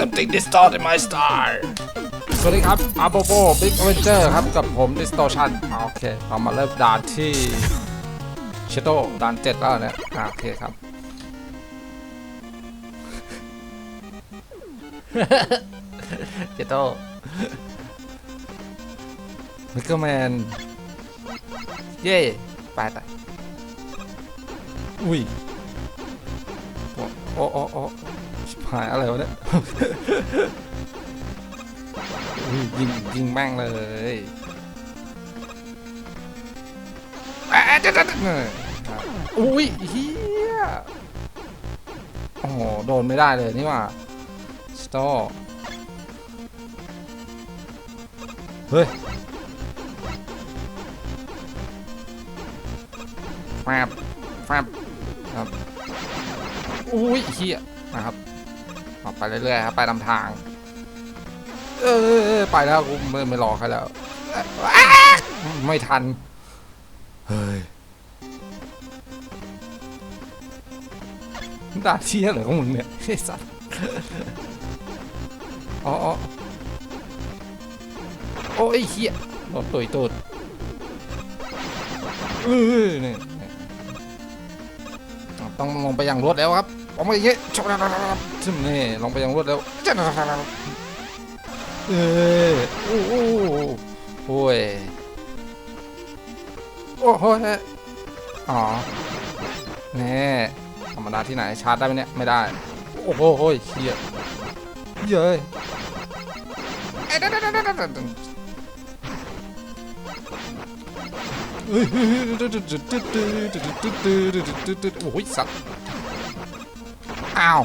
Something distorted in my star สวัสดีครับอาโบโบบิ๊กเวนเจอร์ครับ กับผม Distortion โอเคเรามาเริ่มด่านที่เชโตด่านเจ็ดแล้วเนี่ยอ่าโอเคครับ เชโตมิกเกอร์แมน เย่ไปไปอุ้ยโอ้โอ้โอ้ หายอะไรวะเนี่ยยิงยิงแม่งเลยอะเดี๋ยวเดี๋ยวเยอุ้ยเฮียโอ้โหโดนไม่ได้เลยนี่ว่าสโตเฮ้ยแฟบแฟบครับอุ้ยเฮียนะครับ ออกไปเรื่อยๆครับไปตามทาง เออไปแล้วกูไม่ไม่รอใครแล้ว ไม่ทัน เฮ้ยด่าเชี่ยเหรอของมึงเนี่ยไอ้สัสอ๋ออ๋อโอ้ยเฮียโดนตุยตูดเออนี่นี่ต้องลงไปอย่างรวดแล้วครับ ออกมาอย่างเงี้ยชกซึมนี่ลงไปอย่างรวดแล้วเออโอ้โหโอ้ยโอ้โหอ๋อแน่ธรรมดาที่ไหนชาร์จได้ไหมเนี่ยไม่ได้ โอ้โหโอ้ยเฮียเย้ยเอ้ยเดี๋ยวเดี๋ยวเดี๋ยวเดี๋ยวเดี๋ยวเฮ้ยโอ้ยสัตว์ อ้าว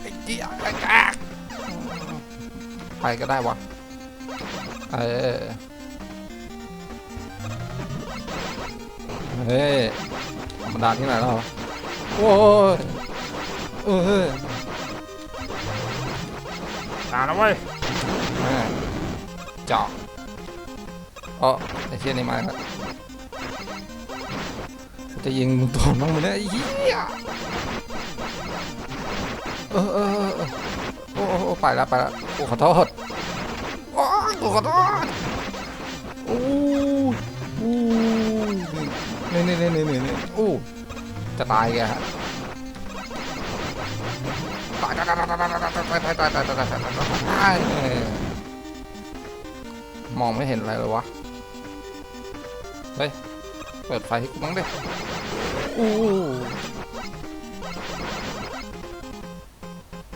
ไอเจี๊ยไอ้าไปก็ได้วะ เออ เฮ้ยธรรมดาที่ไหนแล้วโอ้ยเออตาแล้วเว้ยเจาะอ๋อไอ้เชี่ยนี่มาแล้ว จะยิงมึงตัวน้องมึงเนี่ยไอ้เหี้ยเออเออเออเออโอ้โอ้โอ้ไปล้วไปล้วโอ้ขอโทษโอ้ยโอ้ขอโทษโอ้โอ้นี่นี่นี่นี่นี่นี่โอ้จะตายแกฮะตายตายตายตายตายตายตายตายตายตายตายมองไม่เห็นอะไรเลยวะ เปิดไฟให้กูบ้งดิอู้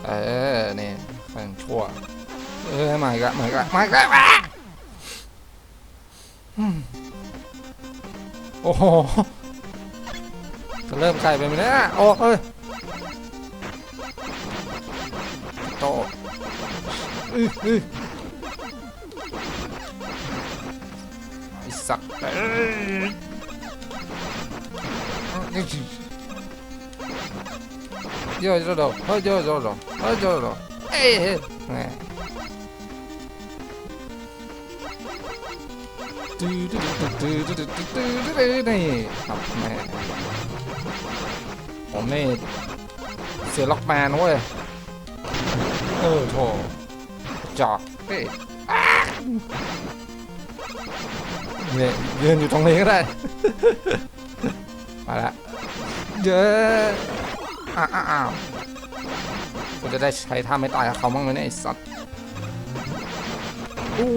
เออนี่แข่งชั่ว เออมาอีกแล้วมาอีกแล้วมาอีกแล้วอะโอ้โหจะเริ่มไกลไปไหมเนี่ยโอ้เอ้ยโตอืออือไอ้สัตว์เอ้ยะๆดอกเฮ้ยเยอะๆดอกเอ้ยเฮ้ยแหม่ตื้อตื้อตื้อตื้อตื้อตื้อตื้อนี่ครับแม่ผมนี่เสียล็อกแมนเว้ย เออโถจอกเอ้ยเนี่ยยืนอยู่ตรงนี้ก็ได้ ไปละเยอะอ้าอ้าวอ้าวกูจะได้ใช้ท่าไม่ตายกับเขาบ้างไหมเนี่ยไอ้สัตว์อู้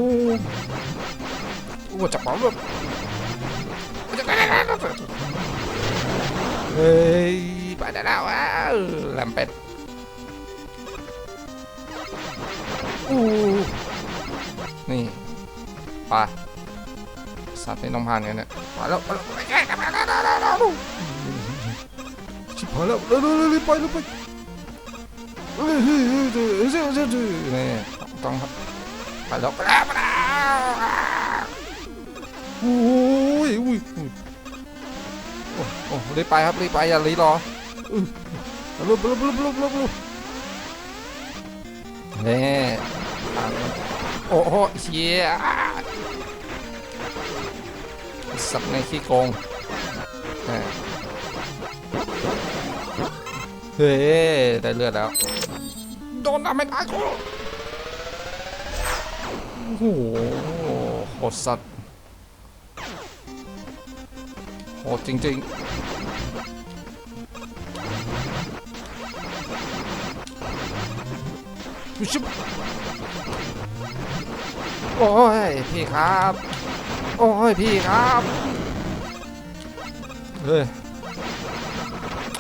อู้จับเป๋าแบบเฮ้ยไปได้แล้วว้าวแหลมเป็ดอู้นี่ไปสัตว์นี่ต้องผ่านกันเนี่ยมาแล้วมาแล้ว ชิบหายแล้วเร็วเร็วเร็วไปเร็วไปเฮ้ยเฮ้ยเฮ้ยเฮ้ยเฮ้ยเนี่ต้องครับไปแล้วไปแล้วไปแล้วโอ้ยอุ้ยอุ้ยโอ้โอ้รีบไปครับรีบไปอย่ารีรออื้อลุบลุบลุบลุบลุบลุบนี่โอ้โหเชี่ยสัตว์ในขี้โกง เฮ้ยได้เลือดแล้ว โดนทำไม่ตายกูโอ้โหโหดสัตว์โหดจริงๆอุ๊ยชิบโอ้ย พี่ครับ โอ้ย พี่ครับ เฮ้ย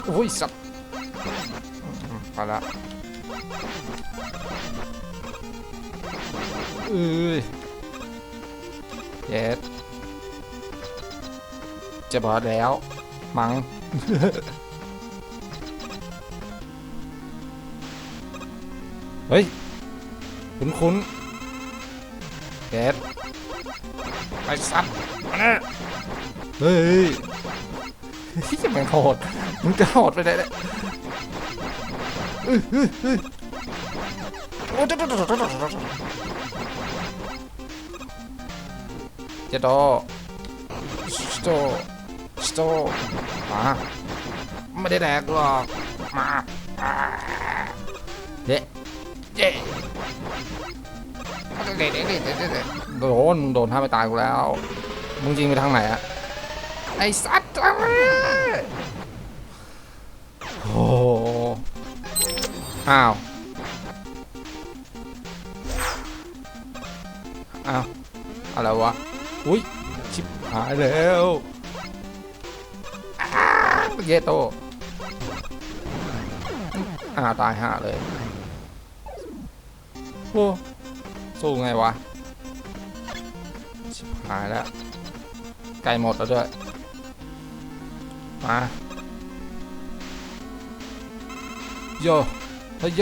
โอ้ยสัตว์อืมไปละเอ้ยเย็ดจะบอดแล้ว มัง้งเฮ้ย คุ้นคุ้นๆเย็ด ไอ้สัตว์มาเนี่ยเฮ้ยที่จะมันโหดมึงจะโหดไปได้เลยอื้ออื้ออื้อโอ้โดโดโดโดโดโดโดเจโดสโตสโตมาไม่ได้แดกหรอกมาเย้เย้ เด็ดเด็ดเด็ดเด็ดโดนมึงโดนท่าไปตายกูแล้ว มึงยิงไปทางไหนอะไอ้สัตว์โอ้โหอ้าว อ้าว อะไรวะ อุ้ย ชิบหายแล้วอ้าวเยโตอ่าตายห่าเลย โอ้ สู้ไงวะ ชิบหายแล้วใกล้หมดแล้วด้วย มาโยเฮ้ยโย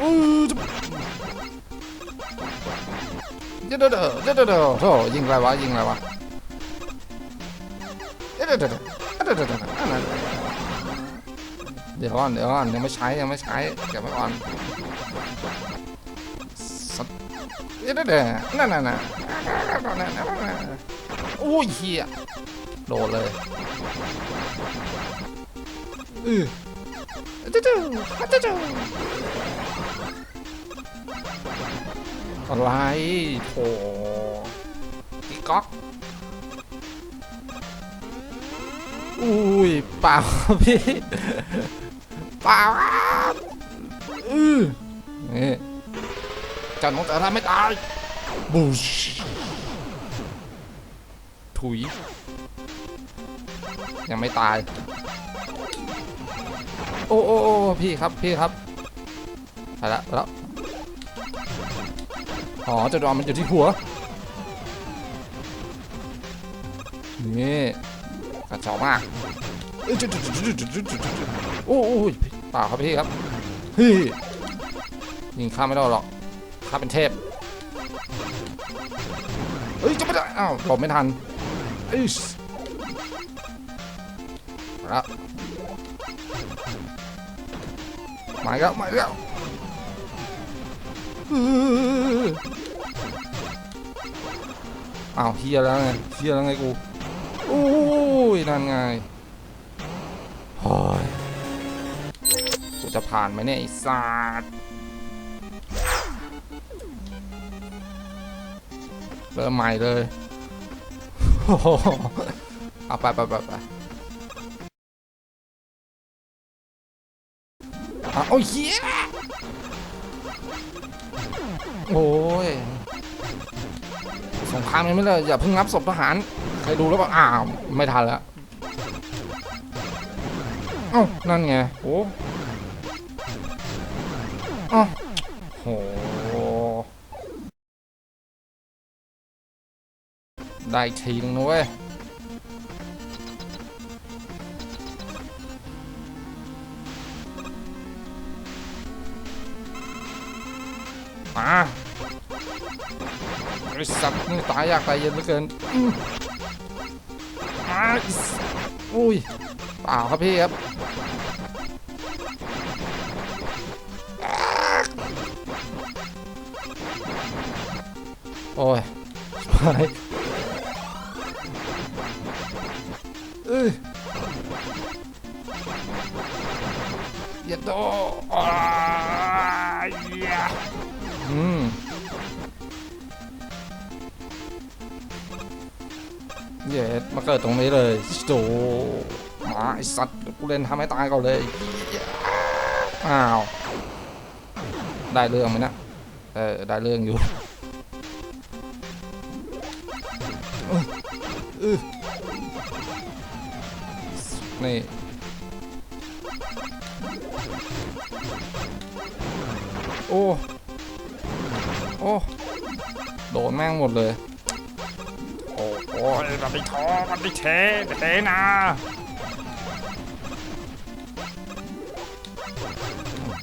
อู้จะเดี๋ยวเดี๋ยวเดี๋ยวเดี๋ยวเดี๋ยวโธ่ยิงไรวะยิงไรวะเดี๋ยวเดี๋ยวเดี๋ยวเดี๋ยวเดี๋ยวเดี๋ยวอันนั้น เดี๋ยวก่อนเดี๋ยวก่อนยังไม่ใช้ยังไม่ใช้เก็บไว้ก่อนสัตว์เดี๋ยวเดี๋ยวเดี๋ยวนั่นนั่นนั่นโอ้ยเฮียโดนเลยอือจู่จู่จู่อะไรโถตีก๊อกอุ้ยเปล่าพี่ ปล่าอือนี่จันของแต่ทำไม่ตายบูชถุย ยังไม่ตาย โอ้โอ้โอ้พี่ครับพี่ครับไปละไปแล้วอ๋อจะดอนมันอยู่ที่หัว นี่กระจอกมาก โอ้โหป่าครับพี่ครับเฮ้ยยิงข้าไม่ได้หรอกข้าเป็นเทพเฮ้ยจะไม่ได้อ้าวหลบไม่ทันเอ้ยละมาแล้วมาแล้วอ้าวเฮียแล้วไงเฮียแล้วไงกูโอ้ยนั่นไง จะผ่านไหมเนี่ยไอ้สัตว์เริ่มใหม่เลยโอ้โหเอาไปไปไปไปโอ้ยเฮียโอ้ยสงครามยังไม่เลยอย่าเพิ่งนับศพทหารใครดูแล้วบอกอ้าว ไม่ทันแล้ว เอ้า นั่นไง โอ้ เอ้โหได้ทีนึงนะเว้ยมาไอ้สัตว์นี่ตายยากตายเย็นเหลือเกินอื้อมาวอุ้ยเปล่าครับพี่ครับ โอ้ยไปเอ้ยอย่าโดอ้ายอืมเย็ดมาเกิดตรงนี้เลยโจมาไอสัตว์กูเล่นทำให้ตายก่อนเลยอ้าว ได้เรื่องไหมนะ เออ ได้เรื่องอยู่ อื้อนี่โอ้ โอ้ โดนแม่งหมดเลย โอ้โอ้ยมันไม่ท้อมันไม่เทไม่เทนะ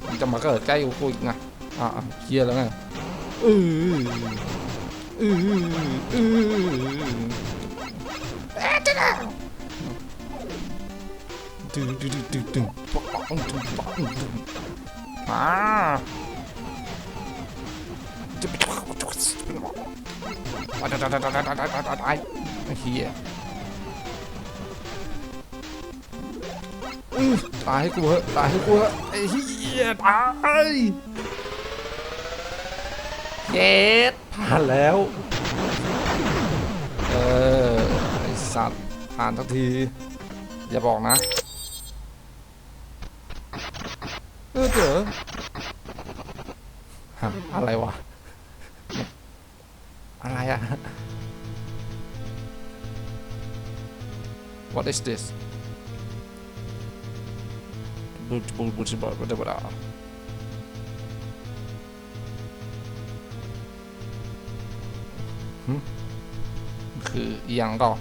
มันจะมาเกิดใกล้กูอีกนะอะอะเคลียร์แล้วไงเออเออเออ ตึงตึงตึงตึงมาตายตายตายตายตายตายตายเฮียตายให้กูเหอะตายให้กูเหอะไอ้เฮียตายเจ็ดผ่านแล้ว เออ ไอสัตว์ผ่านทักที อย่าบอกนะ ออเจอฮะอะไรวะ อะไรอะ What is this บูบูบูบูบูบูบูหึคืออย่างก็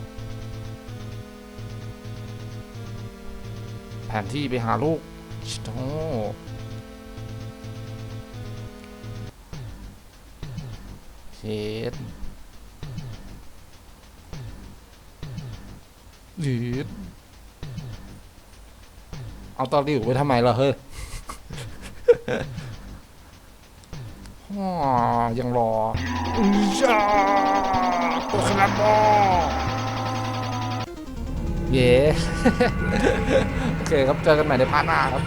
แผนที่ไปหาลูกชิโต ดหยืดเอาตอริวไว้ทำไมล่ะเฮ้ยอ๋อยังรออุ้ยจ้าโปคนาโมเย้ โอเคครับ เจอกันใหม่ในพาร์ทหน้าครับ